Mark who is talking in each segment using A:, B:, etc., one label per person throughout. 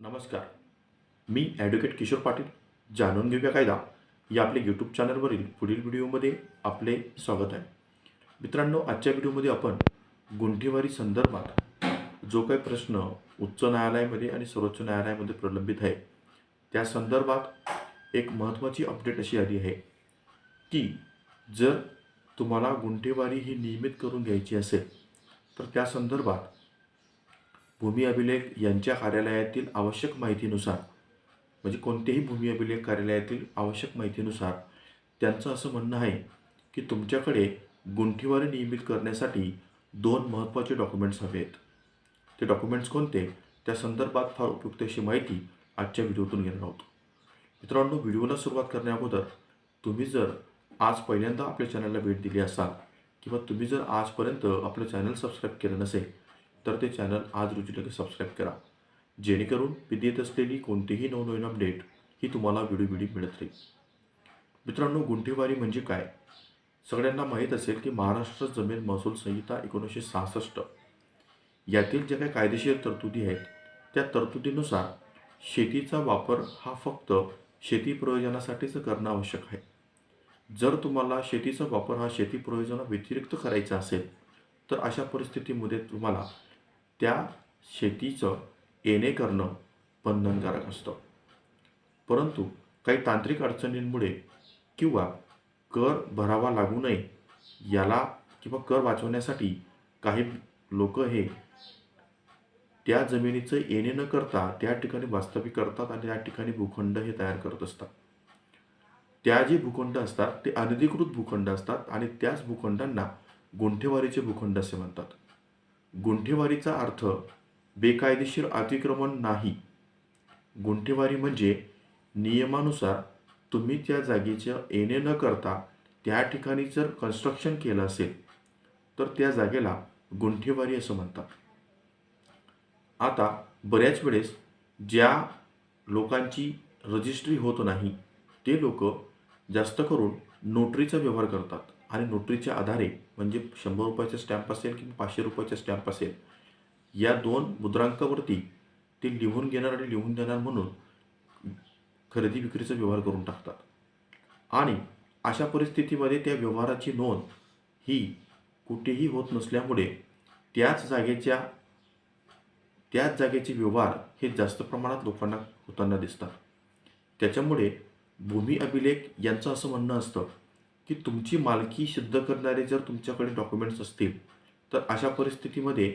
A: नमस्कार. मी ॲडव्होकेट किशोर पाटील जाणून घेऊया कायदा या आपल्या यूट्यूब चॅनलवरील पुढील व्हिडिओमध्ये आपले स्वागत आहे. मित्रांनो आजच्या व्हिडिओमध्ये आपण गुंठेवारी संदर्भात जो काही प्रश्न उच्च न्यायालयामध्ये आणि सर्वोच्च न्यायालयामध्ये प्रलंबित आहे त्या संदर्भात एक महत्त्वाची अपडेट अशी आली आहे की जर तुम्हाला गुंठेवारी ही नियमित करून घ्यायची असेल तर त्या संदर्भात भूमी अभिलेख यांच्या कार्यालयातील आवश्यक माहितीनुसार म्हणजे कोणत्याही भूमी अभिलेख कार्यालयातील आवश्यक माहितीनुसार त्यांचं असं म्हणणं आहे की तुमच्याकडे गुंठेवारी नियमित करण्यासाठी दोन महत्त्वाचे डॉक्युमेंट्स हवे आहेत. ते डॉक्युमेंट्स कोणते? त्या संदर्भात फार उपयुक्त अशी माहिती आजच्या व्हिडिओतून घेणार आहोत. मित्रांनो व्हिडिओला सुरुवात करण्याअगोदर तुम्ही जर आज पहिल्यांदा आपल्या चॅनलला भेट दिली असाल किंवा तुम्ही जर आजपर्यंत आपलं चॅनल सबस्क्राईब केलं नसेल तर ते चॅनल आज रोजी लगेच सबस्क्राईब करा. जेणेकरून मी देत असलेली कोणतीही नवनवीन अपडेट ही तुम्हाला व्हिडिओ मिळत राहील. मित्रांनो गुंठेवारी म्हणजे काय? सगळ्यांना माहीत असेल की महाराष्ट्र जमीन महसूल संहिता एकोणीसशे सहासष्ट. यातील ज्या काही कायदेशीर तरतुदी आहेत त्या तरतुदीनुसार शेतीचा वापर हा फक्त शेती प्रयोजनासाठीच करणं आवश्यक आहे. जर तुम्हाला शेतीचा वापर हा शेती प्रयोजना व्यतिरिक्त करायचा असेल तर अशा परिस्थितीमध्ये तुम्हाला त्या शेतीचं येणे करणं बंधनकारक असतं. परंतु काही तांत्रिक अडचणींमुळे किंवा कर भरावा लागू नये याला किंवा कर वाचवण्यासाठी काही लोक हे त्या जमिनीचं येणे न करता त्या ठिकाणी वास्तविक करतात आणि त्या ठिकाणी भूखंड हे तयार करत असतात. त्या जे भूखंड असतात ते अनधिकृत भूखंड असतात आणि त्याच भूखंडांना गुंठेवारीचे भूखंड असे म्हणतात. गुंठेवारीचा अर्थ बेकायदेशीर अतिक्रमण नाही. गुंठेवारी म्हणजे नियमानुसार तुम्ही त्या जागेचं येणे न करता त्या ठिकाणी जर कन्स्ट्रक्शन केलं असेल तर त्या जागेला गुंठेवारी असं म्हणतात. आता बऱ्याच वेळेस ज्या लोकांची रजिस्ट्री होत नाही ते लोक जास्त करून नोटरीचा व्यवहार करतात. आणि नोटरीच्या आधारे म्हणजे शंभर रुपयाचा स्टॅम्प असेल किंवा पाचशे रुपयाचा स्टॅम्प असेल या दोन मुद्रांकावरती ते लिहून घेणार आणि लिहून देणार म्हणून खरेदी विक्रीचा व्यवहार करून टाकतात. आणि अशा परिस्थितीमध्ये त्या व्यवहाराची नोंद ही कुठेही होत नसल्यामुळे त्याच जागेच्या त्याच जागेचे व्यवहार हे जास्त प्रमाणात लोकांना होताना दिसतात. त्याच्यामुळे भूमी अभिलेख यांचं असं म्हणणं असतं की तुमची मालकी सिद्ध करणारे जर तुमच्याकडे डॉक्युमेंट्स असतील तर अशा परिस्थितीमध्ये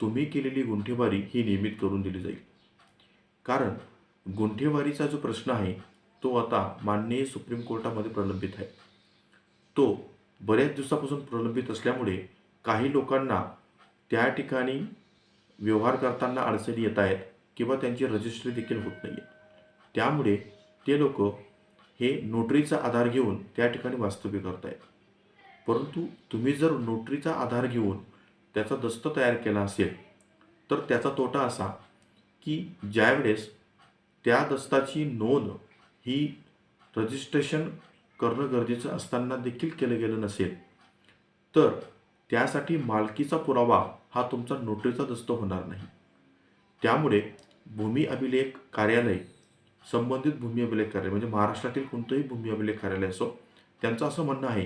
A: तुम्ही केलेली गुंठेवारी ही नियमित करून दिली जाईल. कारण गुंठेवारीचा जो प्रश्न आहे तो आता माननीय सुप्रीम कोर्टामध्ये प्रलंबित आहे. तो बऱ्याच दिवसापासून प्रलंबित असल्यामुळे काही लोकांना त्या ठिकाणी व्यवहार करताना अडचणी येत आहेत किंवा त्यांची रजिस्ट्री देखील होत नाही त्यामुळे ते लोक हे नोटरीचा आधार घेऊन त्या ठिकाणी वास्तव्य करताय. परंतु तुम्ही जर नोटरीचा आधार घेऊन त्याचा दस्त तयार केला असेल तर त्याचा तोटा असा की ज्यावेळेस त्या दस्ताची नोंद ही रजिस्ट्रेशन करणं गरजेचं असताना देखील केलं गेलं नसेल तर त्यासाठी मालकीचा पुरावा हा तुमचा नोटरीचा दस्त होणार नाही. त्यामुळे भूमी अभिलेख कार्यालय संबंधित भूमी अभिलेख कार्यालय म्हणजे महाराष्ट्रातील कोणतंही भूमी अभिलेख कार्यालय असो त्यांचं असं म्हणणं आहे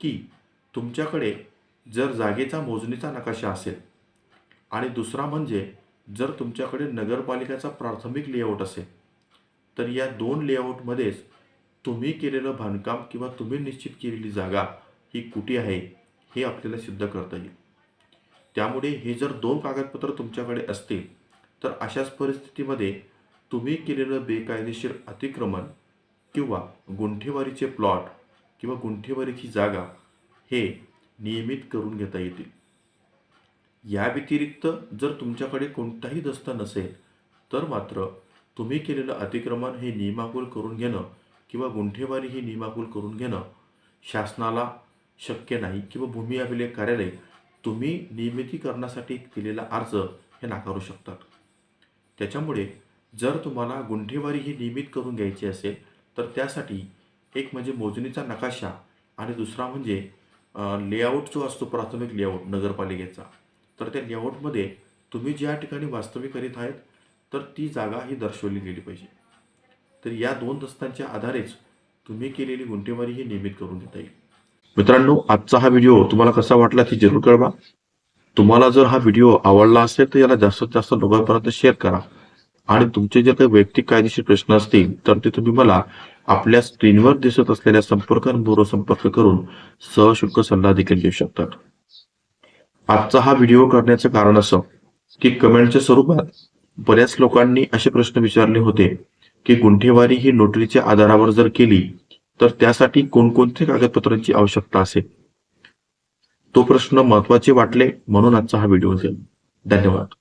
A: की तुमच्याकडे जर जागेचा मोजणीचा नकाशा असेल आणि दुसरा म्हणजे जर तुमच्याकडे नगरपालिकेचा प्राथमिक लेआउट असेल तर या दोन लेआउटमध्येच तुम्ही केलेलं बांधकाम किंवा तुम्ही निश्चित केलेली जागा ही कुठे आहे हे आपल्याला सिद्ध करता येईल. त्यामुळे हे जर दोन कागदपत्र तुमच्याकडे असतील तर अशाच परिस्थितीमध्ये तुम्ही केलेलं बेकायदेशीर अतिक्रमण किंवा गुंठेवारीचे प्लॉट किंवा गुंठेवारीची जागा हे नियमित करून घेता येतील. या व्यतिरिक्त जर तुमच्याकडे कोणताही दस्त नसेल तर मात्र तुम्ही केलेलं अतिक्रमण हे नियमाकुल करून घेणं किंवा गुंठेवारी ही नियमाकुल करून घेणं शासनाला शक्य नाही किंवा भूमी अभिलेख कार्यालय तुम्ही नियमितीकरणासाठी दिलेला अर्ज हे नाकारू शकतात. त्याच्यामुळे जर तुम्हाला गुंठेवारी ही नियमित करून घ्यायची असेल तर त्यासाठी एक म्हणजे मोजणीचा नकाशा आणि दुसरा म्हणजे लेआउट जो असतो प्राथमिक लेआउट नगरपालिकेचा तर त्या लेआउटमध्ये तुम्ही ज्या ठिकाणी वास्तविक करीत आहेत तर ती जागा ही दर्शवली गेली पाहिजे. तर या दोन दस्तांच्या आधारेच तुम्ही केलेली गुंठेवारी ही नियमित करून घेता येईल. मित्रांनो आजचा हा व्हिडिओ तुम्हाला कसा वाटला ते जरूर कळवा. तुम्हाला जर हा व्हिडिओ आवडला असेल तर याला जास्तीत जास्त लोकांपर्यंत शेअर करा. आणि तुमचे जे काही वैयक्तिक कायदेशीर प्रश्न असतील तर ते तुम्ही मला आपल्या स्क्रीनवर दिसत असलेल्या संपर्कांबरोबर संपर्क करून सहशुल्क सल्ला देखील घेऊ शकतात. आजचा हा व्हिडिओ करण्याचं कारण असं की कमेंटच्या स्वरूपात बऱ्याच लोकांनी असे प्रश्न विचारले होते की गुंठेवारी ही नोटरीच्या आधारावर जर केली तर त्यासाठी कोणकोणत्या कागदपत्रांची आवश्यकता असेल? तो प्रश्न महत्त्वाचे वाटले म्हणून आजचा हा व्हिडिओ असेल धन्यवाद.